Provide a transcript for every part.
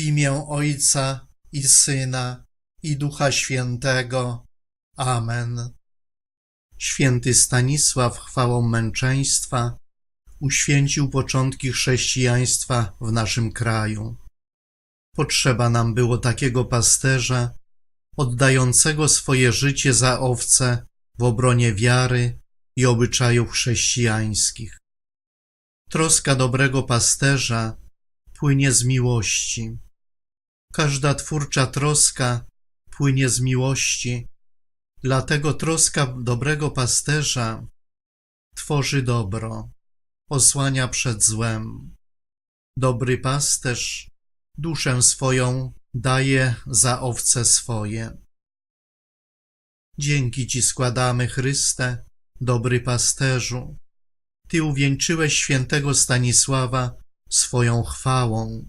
imię Ojca i Syna i Ducha Świętego. Amen. Święty Stanisław chwałą męczeństwa uświęcił początki chrześcijaństwa w naszym kraju. Potrzeba nam było takiego pasterza, oddającego swoje życie za owce w obronie wiary i obyczajów chrześcijańskich. Troska dobrego pasterza płynie z miłości. Każda twórcza troska płynie z miłości, dlatego troska dobrego pasterza tworzy dobro, osłania przed złem. Dobry pasterz duszę swoją daje za owce swoje. Dzięki Ci składamy, Chryste, dobry pasterzu. Ty uwieńczyłeś świętego Stanisława swoją chwałą.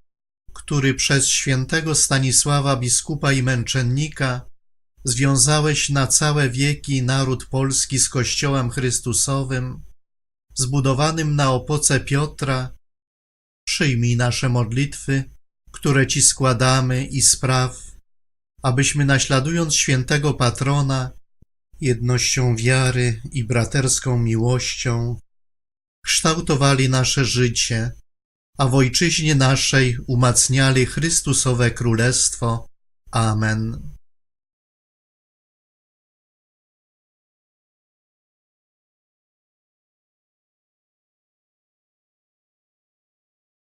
który przez świętego Stanisława biskupa i męczennika związałeś na całe wieki naród polski z Kościołem Chrystusowym, zbudowanym na opoce Piotra, przyjmij nasze modlitwy, które Ci składamy i spraw, abyśmy naśladując świętego patrona, jednością wiary i braterską miłością, kształtowali nasze życie, a w ojczyźnie naszej umacniali Chrystusowe Królestwo. Amen.